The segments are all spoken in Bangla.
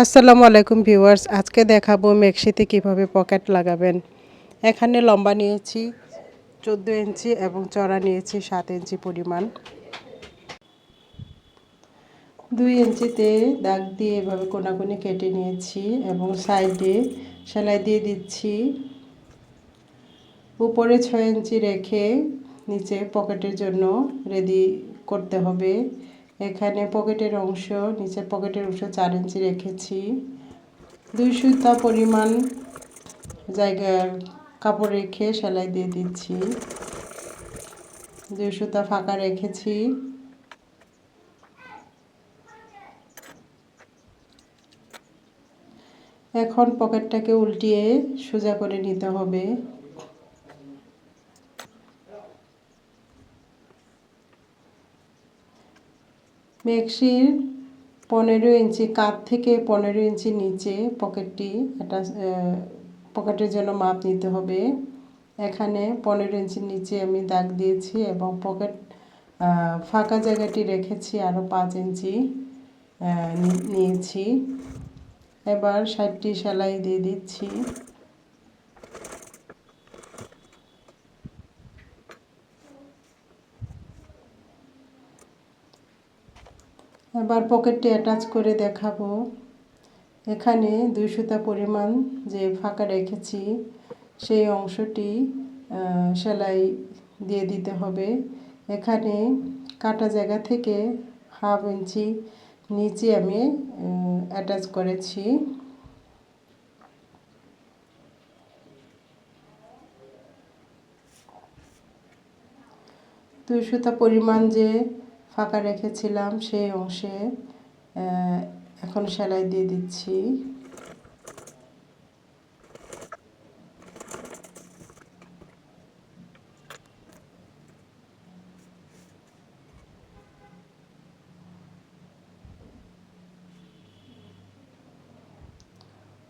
আসসালামু আলাইকুম ভিউয়ার্স, আজকে দেখাবো মেক্সিতে কীভাবে পকেট লাগাবেন। এখানে লম্বা নিয়েছি, চোদ্দ ইঞ্চি এবং চড়া নিয়েছি সাত ইঞ্চি পরিমাণ। দুই ইঞ্চিতে দাগ দিয়ে এভাবে কোনাকুনি কেটে নিয়েছি এবং সাইডে সেলাই দিয়ে দিচ্ছি। উপরে ছয় ইঞ্চি রেখে নিচে পকেটের জন্য রেডি করতে হবে। এখানে পকেটের অংশ, নিচের পকেটের অংশ চার ইঞ্চি রেখেছি। দুই সুতা পরিমাণ জায়গার কাপড় রেখে সেলাই দিয়ে দিচ্ছি। দুই সুতা ফাঁকা রেখেছি। এখন পকেটটাকে উল্টিয়ে সোজা করে নিতে হবে। মেক্সির পনেরো ইঞ্চি কাত থেকে পনেরো ইঞ্চি নিচে পকেটটি এটা পকেটের জন্য মাপ নিতে হবে। এখানে পনেরো ইঞ্চির নিচে আমি দাগ দিয়েছি এবং পকেট ফাঁকা জায়গাটি রেখেছি আরও পাঁচ ইঞ্চি নিয়েছি। এবার ষাটটি সেলাই দিয়ে দিচ্ছি। এবার পকেটটি অ্যাটাচ করে দেখাবো। এখানে দুই সুতা পরিমাণ যে ফাঁকা রেখেছি, সেই অংশটি সেলাই দিয়ে দিতে হবে। এখানে কাটা জায়গা থেকে হাফ ইঞ্চি নিচে আমি অ্যাটাচ করেছি। দুই সুতা পরিমাণ যে ফাঁকা রেখেছিলাম সেই অংশে এখন সেলাই দিয়ে দিচ্ছি।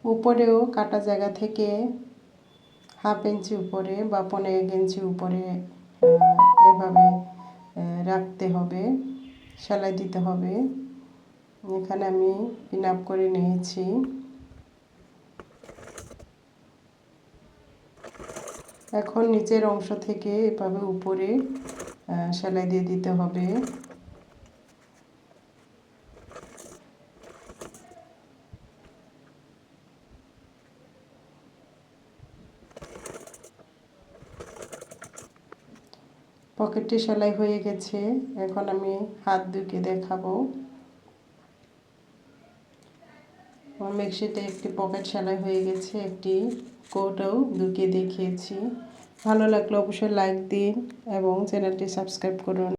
উপরেও কাটা জায়গা থেকে হাফ ইঞ্চি উপরে বা পনেরো ইঞ্চি উপরে এভাবে রাখতে হবে, সেলাই দিতে হবে। এখানে আমি পিন আপ করে নিয়েছি। এখন নিচের অংশ থেকে এভাবে উপরে সেলাই দিয়ে দিতে হবে। পকেটটি সেলাই হয়ে গেছে। এখন আমি হাত দুকে দেখাবো। আমার মেক্সিতে একটি পকেট সেলাই হয়ে গেছে, একটি কোটও দুকে দেখিয়েছি। ভালো লাগলে অবশ্যই লাইক দিন এবং চ্যানেলটি সাবস্ক্রাইব করুন।